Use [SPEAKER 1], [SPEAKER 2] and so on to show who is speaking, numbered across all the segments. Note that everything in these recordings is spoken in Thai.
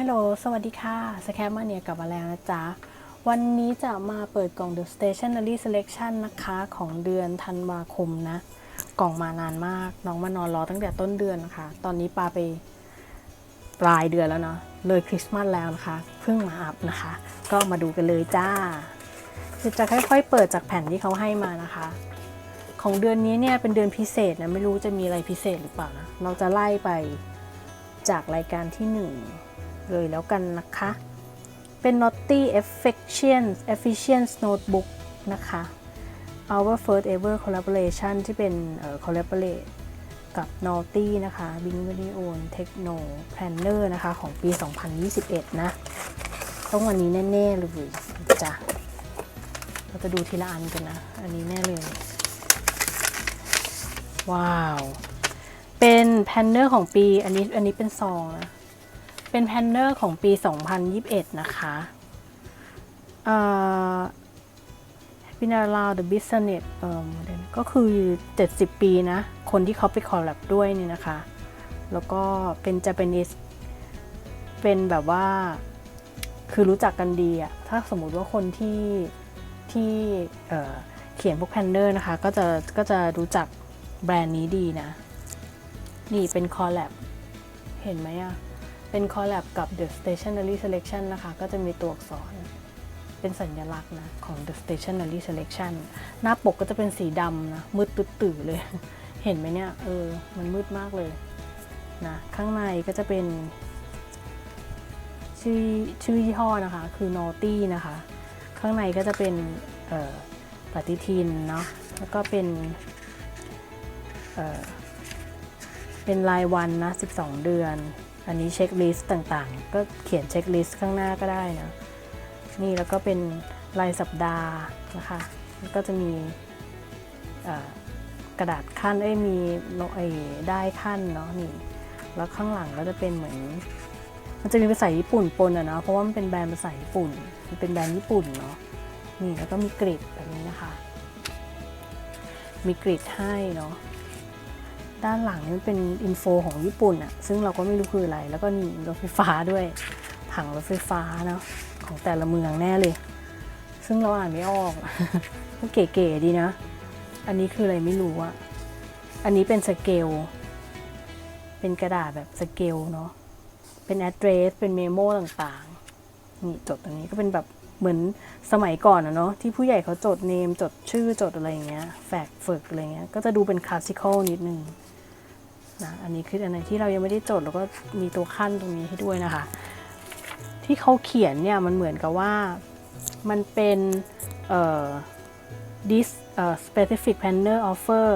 [SPEAKER 1] ฮัลโหล สวัสดีค่ะสแคมมาเนียกลับมาแล้วนะจ๊ะ วันนี้จะมาเปิดกล่อง The Stationery Selection นะคะของเดือนธันวาคมนะ กล่องมานานมาก น้องมานอนรอตั้งแต่ต้นเดือนนะคะ ตอนนี้ปาไปปลายเดือนแล้วเนาะ เลยคริสต์มาสแล้วนะคะ เพิ่งมาอัพนะคะ ก็มาดูกันเลยจ้า จะค่อยๆเปิดจากแผ่นที่เขาให้มานะคะ ของเดือนนี้เนี่ยเป็นเดือนพิเศษนะ ไม่รู้จะมีอะไรพิเศษหรือเปล่านะ เราจะไล่ไปจากรายการที่หนึ่ง เลยแล้วกันนะคะ เป็น Naughty Efficient Efficient Notebook นะคะ Our First Ever Collaboration ที่เป็นเอ่อ collaborate กับ Naughty นะคะ Bing Video Techno Planner นะคะ ของปี 2021 นะ ต้องวันนี้แน่ๆเลยจ้ะเราจะดูทีละอันกันนะ อันนี้แน่เลย ว้าว เป็นแพนเนอร์ของปี อันนี้ อันนี้เป็นซองนะ เป็นแพนเนอร์ของปี 2021 นะคะเอ่อ Happy n a r a The Business เอ่อก็คือ 70 ปีนะ คนที่เขาไปคอลแลบด้วยนี่นะคะ แล้วก็เป็น Japanese เป็นแบบว่า คือรู้จักกันดีอะถ้าสมมุติว่าคนที่ที่เออเขียนพวกแพนเนอร์นะคะ ก็จะก็จะรู้จักแบรนด์นี้ดีนะ นี่เป็นคอลแลบเห็นไหมอะ เป็นคอลแลบกับ The Stationery Selection นะคะ ก็จะมีตัวอักษรเป็นสัญลักษณ์นะ ของ The Stationery Selection หน้าปกก็จะเป็นสีดำนะ มืดตื้อๆเลย เห็นไหมเนี่ย เออ มันมืดมากเลยนะข้างในก็จะเป็น ชื่อชื่อยี่ห้อนะคะ คือ Naughty นะคะ ข้างในก็จะเป็นปฏิทินเนาะแล้วก็เป็นเเป็นรายวันนะ 12 เดือน อันนี้เช็คลิสต์ต่างๆ ก็เขียนเช็คลิสต์ข้างหน้าก็ได้นะ นี่แล้วก็เป็นรายสัปดาห์นะคะแล้วก็จะมีกระดาษขั้นเอ้ยมีไอ้ได้ขั้นเนาะนี่ แล้วข้างหลังก็จะเป็นเหมือน มันจะมีภาษาญี่ปุ่นปนอะเนาะเพราะว่ามันเป็นแบรนด์ภาษาญี่ปุ่น มันเป็นแบรนด์ญี่ปุ่นเนาะนี่แล้วก็มีกริดแบบนี้นะคะ มีกริดให้เนาะ ด้านหลังนี่มันเป็นอินโฟของญี่ปุ่นอะซึ่งเราก็ไม่รู้คืออะไร แล้วก็นี่รถไฟฟ้าด้วย ผังรถไฟฟ้าเนาะของแต่ละเมืองแน่เลย ซึ่งเราอ่านไม่ออกก็เก๋ๆดีนะ อันนี้คืออะไรไม่รู้อะอันนี้เป็นสเกล เป็นกระดาษแบบสเกลเนาะ เป็น address เป็นเมโมต่างๆ นี่จดตรงนี้ก็เป็นแบบเหมือนสมัยก่อนอะเนาะที่ผู้ใหญ่เขาจดเนม จดชื่อจดอะไรอย่างเงี้ย แฟกฝึกอะไรเงี้ย ก็จะดูเป็นคลาสสิคอลนิดนึง นะอันนี้คืออันไหนที่เรายังไม่ได้จดแล้วก็มีตัวขั้นตรงนี้ให้ด้วยนะคะ ที่เขาเขียนเนี่ยมันเหมือนกับว่ามันเป็นเอ่อ this specific planner offer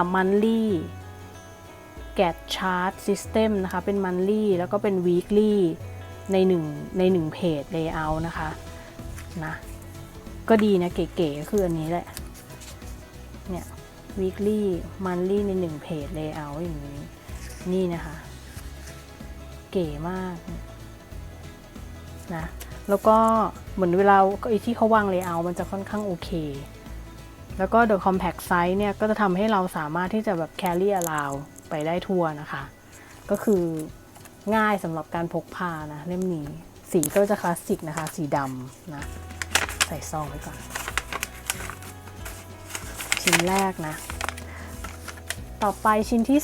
[SPEAKER 1] a monthly get chart system นะคะ เป็น monthly แล้วก็เป็น weekly ในหนึ่งในหนึ่งเพจ layout นะคะนะก็ดีนะเก๋ๆก็คืออันนี้แหละเนี่ย weekly monthly ในหนึ่งเพจ layout อย่างนี้ นี่นะคะ เก๋มากนะ แล้วก็เหมือนเวลาไอที่เขาวาง layout มันจะค่อนข้างโอเค แล้วก็ the compact size เนี่ย ก็จะทำให้เราสามารถที่จะแบบ carry around ไปได้ทั่วนะคะ ก็คือง่ายสำหรับการพกพานะ เล่มนี้ สีก็จะคลาสสิกนะคะ สีดำนะ ใส่ซองไว้ก่อน ชิ้นแรกนะ ต่อไปชิ้นที่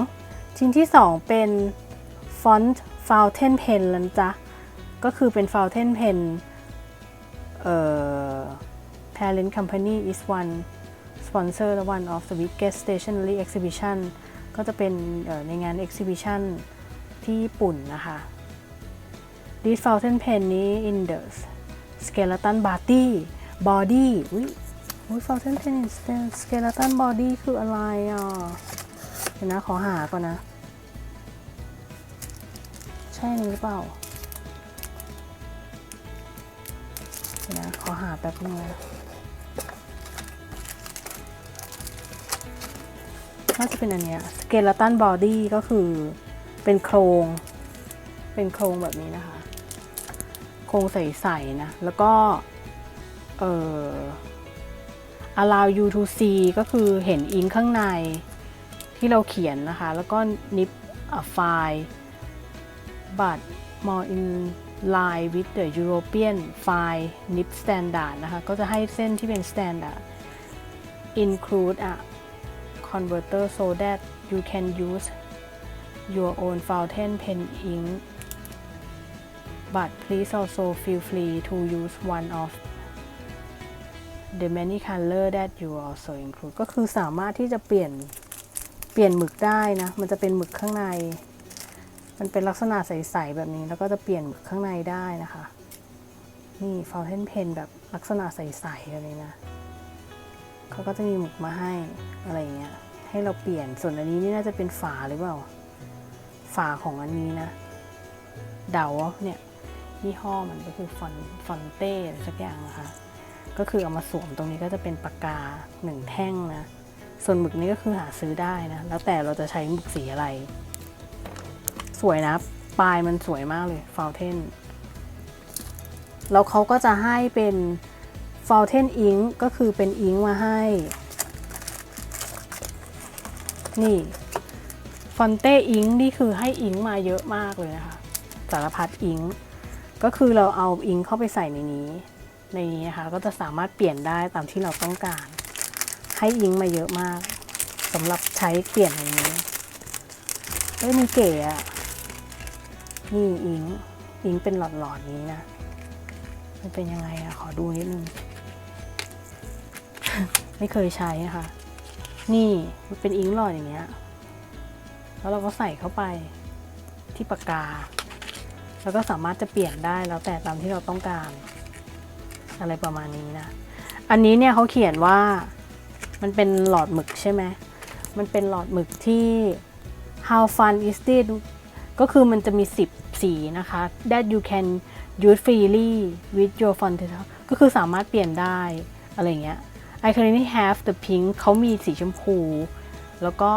[SPEAKER 1] 2 ชิ้นที่ 2 เป็นฟอนต์ Fountain Pen แล้วจ๊ะก็คือเป็น Fountain Pen เอ่อ Parent Company is one sponsor the one of the biggest stationery exhibition ก็จะเป็นในงาน exhibition ที่ญี่ปุ่นนะคะ This fountain pen นี้ in the skeleton body body อุ้ย อุ้ย fountain pen in skeleton body คืออะไรอะ เดี๋ยวนะ ขอหาก่อนนะ ใช่นี้หรือเปล่า เดี๋ยวนะ ขอหาแป๊บนึงนะน่าจะเป็นอันเนี้ย skeleton body ก็คือเป็นโครง เป็นโครงแบบนี้นะคะ โครงใสๆนะ แล้วก็ เอ่อ allow you to see ก็คือเห็นอิงข้างในที่เราเขียนนะคะ แล้วก็ nip a file but more in line with the European fine nib standard นะคะ ก็จะให้เส้นที่เป็น standard include a converter so that you can use your own fountain pen ink but please also feel free to use one of the many color that you also include ก็คือสามารถที่จะเปลี่ยนเปลี่ยนหมึกได้นะ มันจะเป็นหมึกข้างใน มันเป็นลักษณะใสๆแบบนี้ แล้วก็จะเปลี่ยนหมึกข้างในได้นะคะ นี่ fountain pen แบบลักษณะใสๆแบบนี้นะ เขาก็จะมีหมึกมาให้อะไรเงี้ย ให้เราเปลี่ยน ส่วนอันนี้นี่น่าจะเป็นฝาหรือเปล่า ฝาของอันนี้นะ เดาเนี่ยยี่ห้อมันก็คือฟอนฟอนเต้อะไรสักอย่างนะคะ ก็คือเอามาสวมตรงนี้ก็จะเป็นปากกาหนึ่งแท่งนะ ส่วนหมึกนี้ก็คือหาซื้อได้นะ แล้วแต่เราจะใช้หมึกสีอะไร สวยนะ ปลายมันสวยมากเลยฟาวเทนแล้วเขาก็จะให้เป็นฟาวเทนอิงก็คือเป็นอิงมาให้ นี่ฟอนเต้อิงนี่คือให้อิงมาเยอะมากเลยนะคะ สารพัดอิงก็คือเราเอาอิงเข้าไปใส่ในนี้ ในนี้นะคะก็จะสามารถเปลี่ยนได้ตามที่เราต้องการ ให้อิงมาเยอะมากสำหรับใช้เปลี่ยนในนี้เอ้ยมันเก๋อะนี่อิงอิงเป็นหลอดๆนี้นะ มันเป็นยังไงอะขอดูนิดนึง ไม่เคยใช้อะค่ะ นี่มันเป็นอิงหลอดอย่างเงี้ย แล้วเราก็ใส่เข้าไปที่ปากกา แล้วก็สามารถจะเปลี่ยนได้แล้วแต่ตามที่เราต้องการ อะไรประมาณนี้นะ อันนี้เนี่ยเขาเขียนว่ามันเป็นหลอดหมึกใช่ไหม มันเป็นหลอดหมึกที่ how fun is it ก็คือมันจะมี 10 สีนะคะ that you can use freely with your font ก็คือสามารถเปลี่ยนได้อะไรเงี้ย I currently have the pink เขามีสีชมพู แล้วก็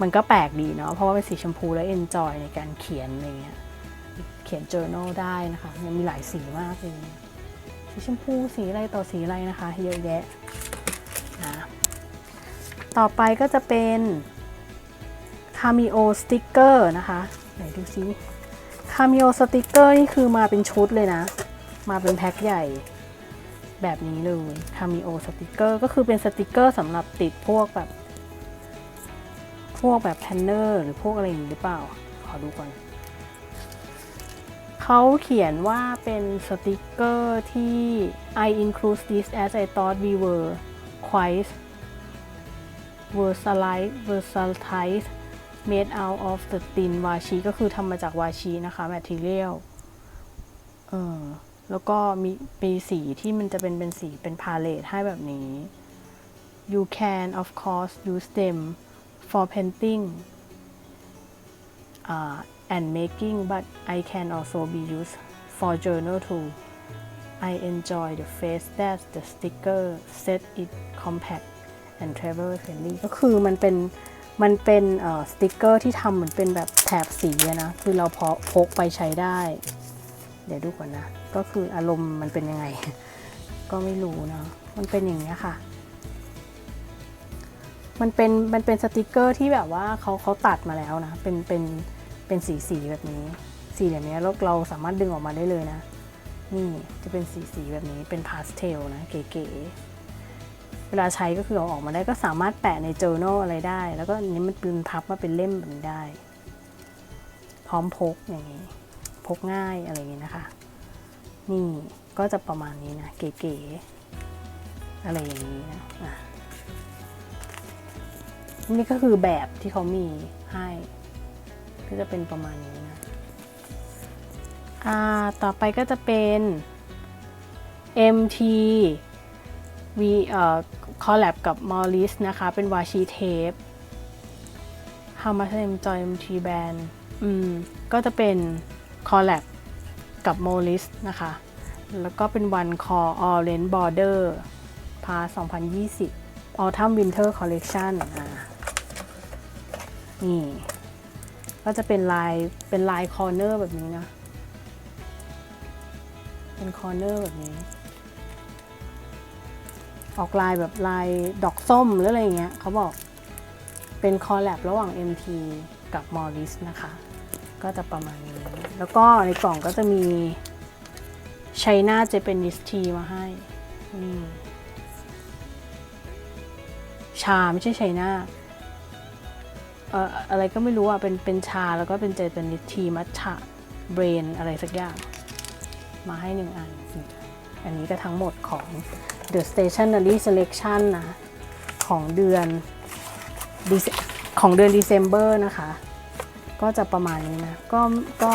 [SPEAKER 1] มันก็แปลกดีเนาะ เพราะว่าเป็นสีชมพูแล้ว enjoy ในการเขียนอะไรเงี้ย เขียน journal ได้นะคะ มันมีหลายสีมากเลย สีชมพูสีอะไรต่อสีอะไรนะคะ เยอะแยะนะต่อไปก็จะเป็น Cameo Sticker นะคะไหนดูซิ Cameo Sticker นี่คือมาเป็นชุดเลยนะ มาเป็นแพ็คใหญ่แบบนี้เลย Cameo Sticker ก็คือเป็นสติกเกอร์สำหรับติดพวกแบบ พวกแบบแพนเนอร์หรือพวกอะไรอย่างนี้หรือเปล่า ขอดูก่อน เขาเขียนว่าเป็นสติกเกอร์ที่ I include this as I thought we were quite versatile versatile made out of the thin washi ก็คือทำมาจากวาชีนะคะ material เออแล้วก็มีปีสีที่มันจะเป็นเป็นสีเป็นพาเลตให้แบบนี้ you can of course use them for painting uh, and making but I can also be used for journal too I enjoy the face that the sticker set it compact and travel friendly ก็คือมันเป็นมันเป็นเอ่อสติกเกอร์ที่ทำเหมือนเป็นแบบแถบสีนะ คือเราพอพกไปใช้ได้ เดี๋ยวดูก่อนนะ ก็คืออารมณ์มันเป็นยังไง ก็ไม่รู้เนาะมันเป็นอย่างนี้ค่ะ มันเป็นมันเป็นสติกเกอร์ที่แบบว่าเขาเขาตัดมาแล้วนะ เป็นเป็นเเป็นสีสีแบบนี้ สีแบบนี้แล้วเราสามารถดึงออกมาได้เลยนะ นี่จะเป็นสีสีแบบนี้เป็นพาสเทลนะเก๋ๆเวลาใช้ก็คือเอาออกมาได้ก็สามารถแปะใน journal อะไรได้ แล้วก็อันนี้มันเป็นพับมาเป็นเล่มแบบนี้ได้ พร้อมพกอย่างนี้ พกง่ายอะไรอย่างนี้นะคะ นี่ก็จะประมาณนี้นะเก๋ๆอะไรอย่างนี้นะอะนี่ก็คือแบบที่เขามีให้ ก็จะเป็นประมาณนี้นะอ่าต่อไปก็จะเป็น MT วีเอ่อคอลแลบกับมอริสนะคะ เป็นวาชีเทป How much I enjoy MT band อืม ก็จะเป็นคอลแลบกับมอริสนะคะ แล้วก็เป็นวันคอ Orange Border พา 2020 Autumn Winter Collection อ่านี่ ก็จะเป็นลายเป็นลายคอร์เนอร์แบบนี้นะ เป็นคอร์เนอร์แบบนี้ ออกลายแบบลายดอกส้มหรืออะไรเงี้ยเขาบอกเป็นคอลแลบระหว่าง MT กับ Morris นะคะ ก็จะประมาณนี้ แล้วก็ในกล่องก็จะมีไชน่าเจเปนิสทีมาให้ นี่ ชาไม่ใช่ไชน่า อะไรก็ไม่รู้อะเป็นเป็นชาแล้วก็เป็นเจเป็นิทีมัทฉะเบรนอะไรสักอย่าง มาให้หนึ่งอัน อันนี้ก็ทั้งหมดของ The Stationery Selection นะ ของเดือนของเดือน December นะคะ ก็จะประมาณนี้นะ ก็ก็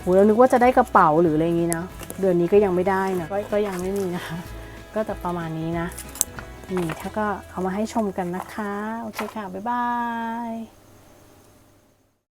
[SPEAKER 1] โหเรานึกว่าจะได้กระเป๋าหรืออะไรอย่างนี้นะ เดือนนี้ก็ยังไม่ได้นะ ก็ก็ยังไม่มีนะคะ ก็จะประมาณนี้นะ นี่ถ้าก็เอามาให้ชมกันนะคะ โอเคค่ะ บ๊ายบาย